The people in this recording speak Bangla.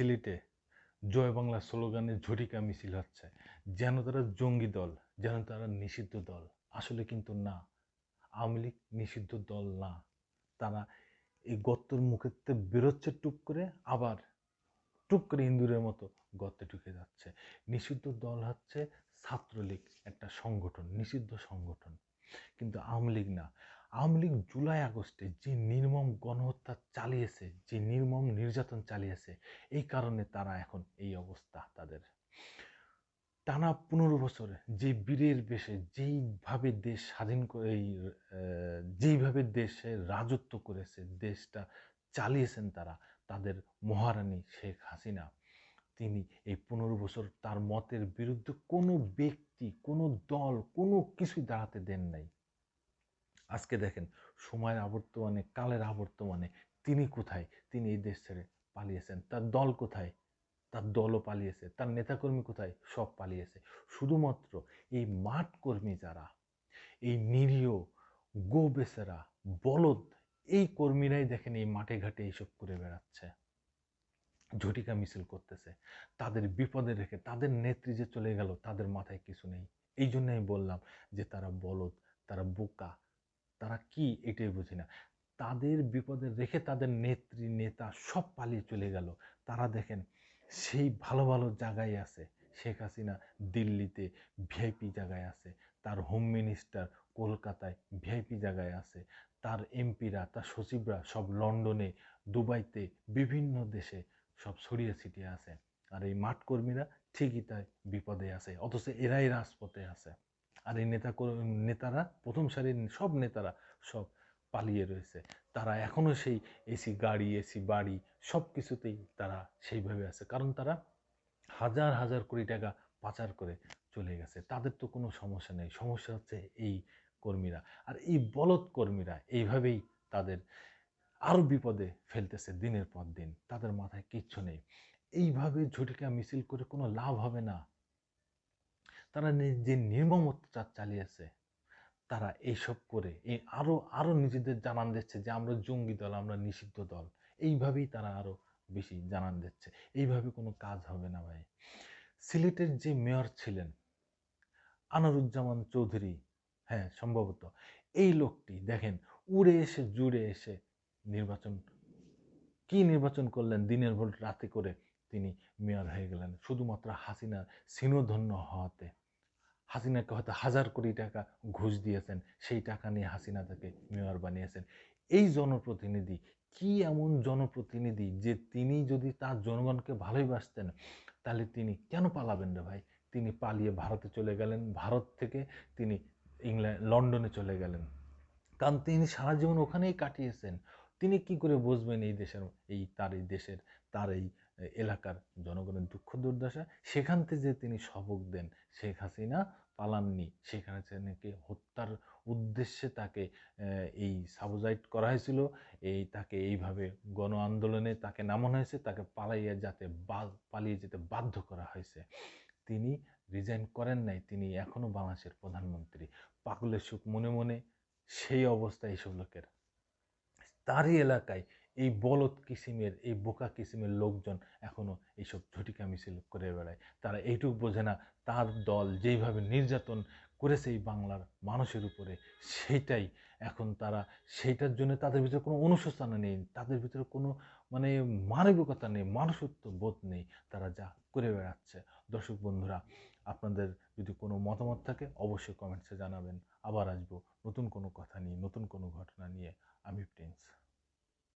সিলেটে জয় বাংলা স্লোগানে ঝটিকা মিছিল হচ্ছে। যেন তারা জঙ্গি দল, যেন তারা নিষিদ্ধ দল। আসলে কিন্তু না। আওয়ামী লীগ নিষিদ্ধ দল না। তারা এই গর্তর মুখেতে বেরোচ্ছে টুক করে, আবার টুক করে ইন্দুরের মতো গর্তে ঢুকে যাচ্ছে। নিষিদ্ধ দল হচ্ছে ছাত্রলীগ, একটা সংগঠন, নিষিদ্ধ সংগঠন। কিন্তু আওয়ামী লীগ না। আওয়ামী লীগ জুলাই আগস্টে যে নির্মম গণহত্যা চালিয়েছে, যে নির্মম নির্যাতন চালিয়েছে, এই কারণে তারা এখন এই অবস্থা তাদের। টানা পনেরো বছর যে বীরের বেশে যেইভাবে দেশ স্বাধীন করে যেইভাবে দেশে রাজত্ব করেছে, দেশটা চালিয়েছেন তারা, তাদের মহারানী শেখ হাসিনা, তিনি এই পনেরো বছর তার মতের বিরুদ্ধে কোনো ব্যক্তি, কোনো দল কোনো কিছুই দাঁড়াতে দেন নাই। আজকে দেখেন, সময়ের আবর্তমানে, কালের আবর্তমানে তিনি কোথায়? তিনি এই দেশ ছেড়ে পালিয়েছেন। তার দল কোথায়? তার দলও পালিয়েছে। তার নেতাকর্মী কোথায়? সব পালিয়েছে। শুধুমাত্র এই মাঠ কর্মী যারা, এই নিরীহ গো বলদ, এই কর্মীরাই দেখেন এই মাঠে ঘাটে এইসব করে বেড়াচ্ছে। ঝটিকা মিছিল করতেছে। তাদের বিপদে রেখে, তাদের নেত্রী যে চলে গেল, তাদের মাথায় কিছু নেই। এই জন্য আমি বললাম যে তারা বলদ, তারা বোকা তারা কি এটাই বুঝি না। তাদের বিপদে রেখে তাদের নেত্রী, নেতা সব পালিয়ে চলে গেল। তারা দেখেন সেই ভালো ভালো জায়গায় আছে, শেখ হাসিনা দিল্লিতে ভিআইপি জায়গায় আছে, তার হোম মিনিস্টার কলকাতায় ভিআইপি জায়গায় আছে, তার এমপিরা তার সচিবরা সব লন্ডনে, দুবাইতে, বিভিন্ন দেশে সব ছড়িয়ে ছিটিয়ে আছে। আর এই মাঠ কর্মীরা ঠিকই তাই বিপদে আছে, অথচ এরাই রাজপথে আছে। আর এই নেতা নেতারা, প্রথম সারির সব নেতারা সব পালিয়ে রয়েছে। তারা এখনও সেই এসি গাড়ি, এসি বাড়ি সব কিছুতেই তারা সেইভাবে আছে। কারণ তারা হাজার হাজার কোটি টাকা পাচার করে চলে গেছে। তাদের তো কোনো সমস্যা নেই। সমস্যা হচ্ছে এই কর্মীরা। আর এই বলদ কর্মীরা এইভাবেই তাদের আরও বিপদে ফেলতেছে দিনের পর দিন। তাদের মাথায় কিচ্ছু নেই। এইভাবে ঝটিকা মিছিল করে কোনো লাভ হবে না। তারা যে নির্মম অত্যাচার চালিয়েছে, তারা এইসব করে এই আরও আরও নিজেদের জানান দিচ্ছে যে আমরা জঙ্গি দল, আমরা নিষিদ্ধ দল। এইভাবেই তারা আরও বেশি জানান দিচ্ছে। এইভাবে কোনো কাজ হবে না ভাই। সিলেটের যে মেয়র ছিলেন, আনারুজ্জামান চৌধুরী হ্যাঁ সম্ভবত এই লোকটি, দেখেন, উড়ে এসে, জুড়ে এসে নির্বাচন, কি নির্বাচন করলেন দিনের ভোট রাতে করে তিনি মেয়র হয়ে গেলেন। শুধুমাত্র হাসিনার সিনোধন্য হওয়াতে। হাসিনাকে হয়তো হাজার কোটি টাকা ঘুষ দিয়েছেন, সেই টাকা নিয়ে হাসিনা তাকে মেয়র বানিয়েছেন। এই জনপ্রতিনিধি কি এমন জনপ্রতিনিধি যে তিনি যদি তার জনগণকে ভালোই বাসতেন, তাহলে তিনি কেন পালাবেন রে ভাই? তিনি পালিয়ে ভারতে চলে গেলেন, ভারত থেকে তিনি ইংল্যান্ড, লন্ডনে চলে গেলেন। কারণ তিনি সারা জীবন ওখানেই কাটিয়েছেন। তিনি কি করে বুঝবেন এই দেশের, এই তার এই দেশের, তার এই এলাকার জনগণের দুঃখ দুর্দশা, সেখান থেকে যে তিনি সবক দেন শেখ হাসিনা পালাননি শেখ হাসিনাকে হত্যার উদ্দেশ্যে তাকে এই সাবজাইট করা হয়েছিল, এই তাকে এইভাবে গণ আন্দোলনে তাকে নামানো হয়েছে, তাকে পালাইয়া যাতে পালিয়ে যেতে বাধ্য করা হয়েছে। তিনি রিজাইন করেন নাই, তিনি এখনও বাংলাদেশের প্রধানমন্ত্রী। পাগলের সুখ মনে মনে সেই অবস্থা এইসব লোকের। তারই এলাকায় এই বলদ কিসিমের, এই বোকা কিসিমের লোকজন এখনও এইসব ঝটিকা মিছিল করে বেড়ায়। তারা এইটুকু বোঝে না, তার দল যেইভাবে নির্যাতন করেছে এই বাংলার মানুষের উপরে, সেইটাই এখন তারা, সেইটার জন্য তাদের ভিতরে কোনো অনুশোচনা নেই, তাদের ভিতরে কোনো মানে মানবিকতা নেই, মানুষত্ব বোধ নেই তারা যা করে বেড়াচ্ছে। দর্শক বন্ধুরা, আপনাদের যদি কোনো মতামত থাকে অবশ্যই কমেন্টসে জানাবেন। আবার আসব নতুন কোনো কথা নিয়ে, নতুন কোনো ঘটনা নিয়ে। আমি প্রিন্স